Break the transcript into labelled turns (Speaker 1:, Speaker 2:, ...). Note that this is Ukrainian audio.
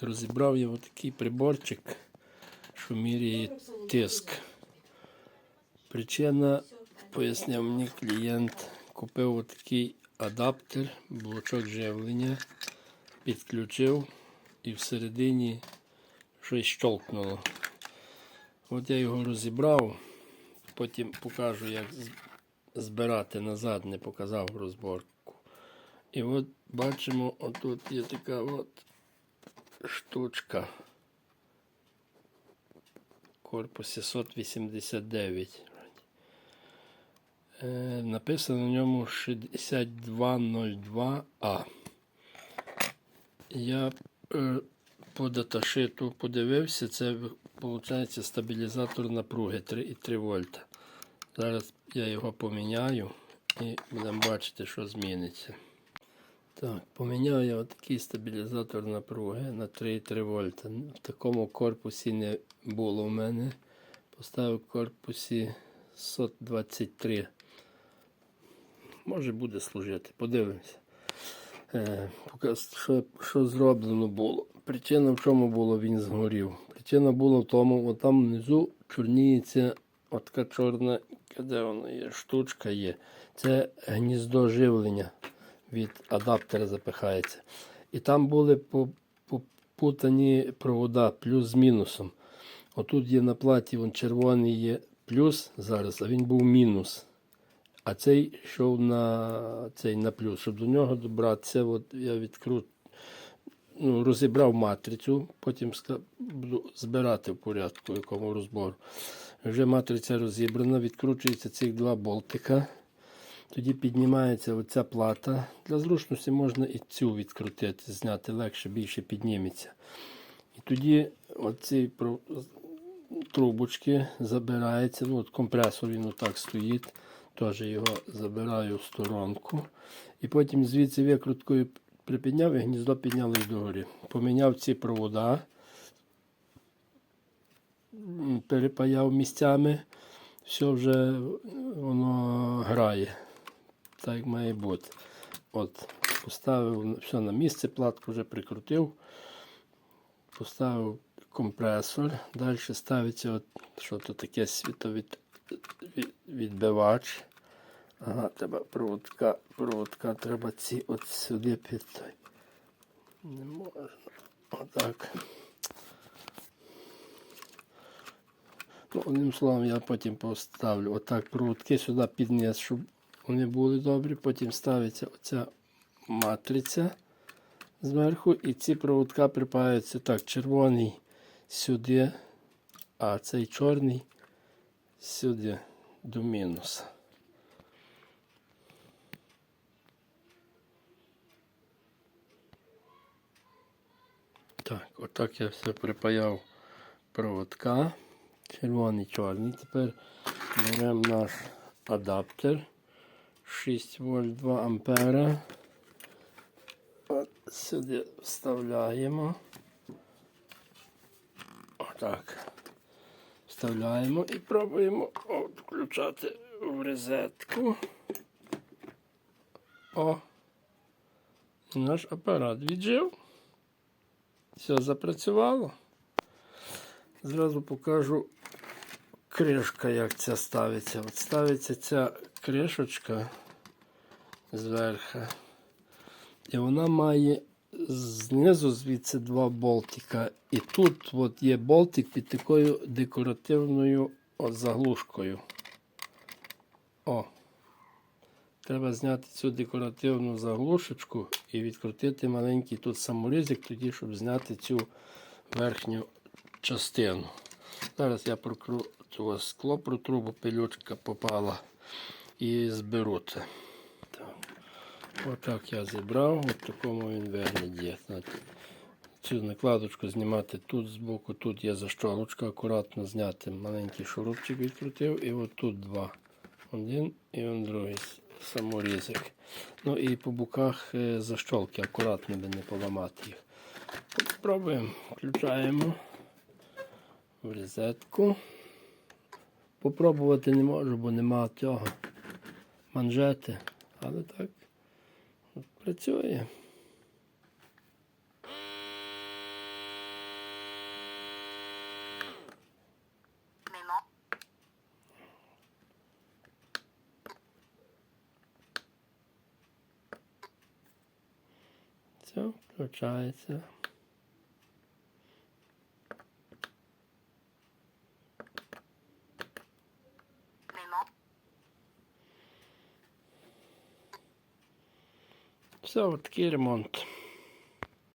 Speaker 1: розібрав я отакий приборчик, що міряє тиск. Причина, поясняв мені клієнт, купив отакий адаптер, блочок живлення, підключив і всередині щось щолкнуло. От я його розібрав, потім покажу, як збирати назад, не показав розборку. І от бачимо, отут є така от штучка. Корпус 689. Е, написано на ньому 6202А. Я е, по даташиту подивився, це виходить стабілізатор напруги 3,3 вольта. Зараз я його поміняю і будемо бачити, що зміниться. Так, поміняв я отакий стабілізатор напруги на 3,3 вольта. В такому корпусі не було в мене. Поставив в корпусі 123. Може буде служити, подивимося. Е, що, що зроблено було. Причина в чому було, він згорів. Причина була в тому, от там внизу чорніється от така чорна, де воно є, штучка є. Це гніздо живлення від адаптера запихається. І там були попутані провода плюс з мінусом. Отут є на платі вон червоний є плюс зараз, а він був мінус. А цей йшов на цей на плюс. Щоб до нього добратися, от я відкрут, ну, розібрав матрицю, потім буду збирати в порядку, якому розбору. Вже матриця розібрана, відкручується цих два болтика. Тоді піднімається оця плата. Для зручності можна і цю відкрутити, зняти легше, більше підніметься. І тоді оці трубочки забираються. Ну, от компресор він отак стоїть. Теж його забираю в сторонку. І потім звідси викруткою припідняв і гніздо піднялось догорі. Поміняв ці провода, перепаяв місцями, все вже воно грає. Так має бути. От, поставив все на місце, платку вже прикрутив, поставив компресор. Далі ставиться от, що то таке світовід відбивач. Ага, треба проводка, проводка, треба ці от сюди під. той. Не можна. Отак. Ну, одним словом, я потім поставлю отак проводки сюди під низ, щоб вони були добрі. Потім ставиться оця матриця зверху, і ці проводка припаються так, червоний сюди, а цей чорний сюди до мінуса. Так, отак я все припаяв проводка. Червоний, чорний. Тепер беремо наш адаптер 6 вольт 2 ампера. От сюди вставляємо. Отак. Вставляємо і пробуємо включати в розетку. О! Наш апарат віджив. Все запрацювало. Зразу покажу кришка, як ця ставиться. От ставиться ця кришечка зверху. І вона має знизу звідси два болтика. І тут от є болтик під такою декоративною заглушкою. О. Треба зняти цю декоративну заглушечку і відкрутити маленький тут саморізик, тоді, щоб зняти цю верхню частину. Зараз я прокручу ось скло про трубу, пилючка попала і зберу це. Так. Отак я зібрав, в такому він вигляді. Цю накладочку знімати тут збоку, тут є защолочка, акуратно зняти маленький шурупчик відкрутив, і от тут два. Один і он другий саморізик. Ну і по боках е, защолки, акуратно би не поламати їх. Спробуємо, включаємо в розетку. Попробувати не можу, бо нема цього манжети, але так працює. Все, включається. Все, от такий ремонт.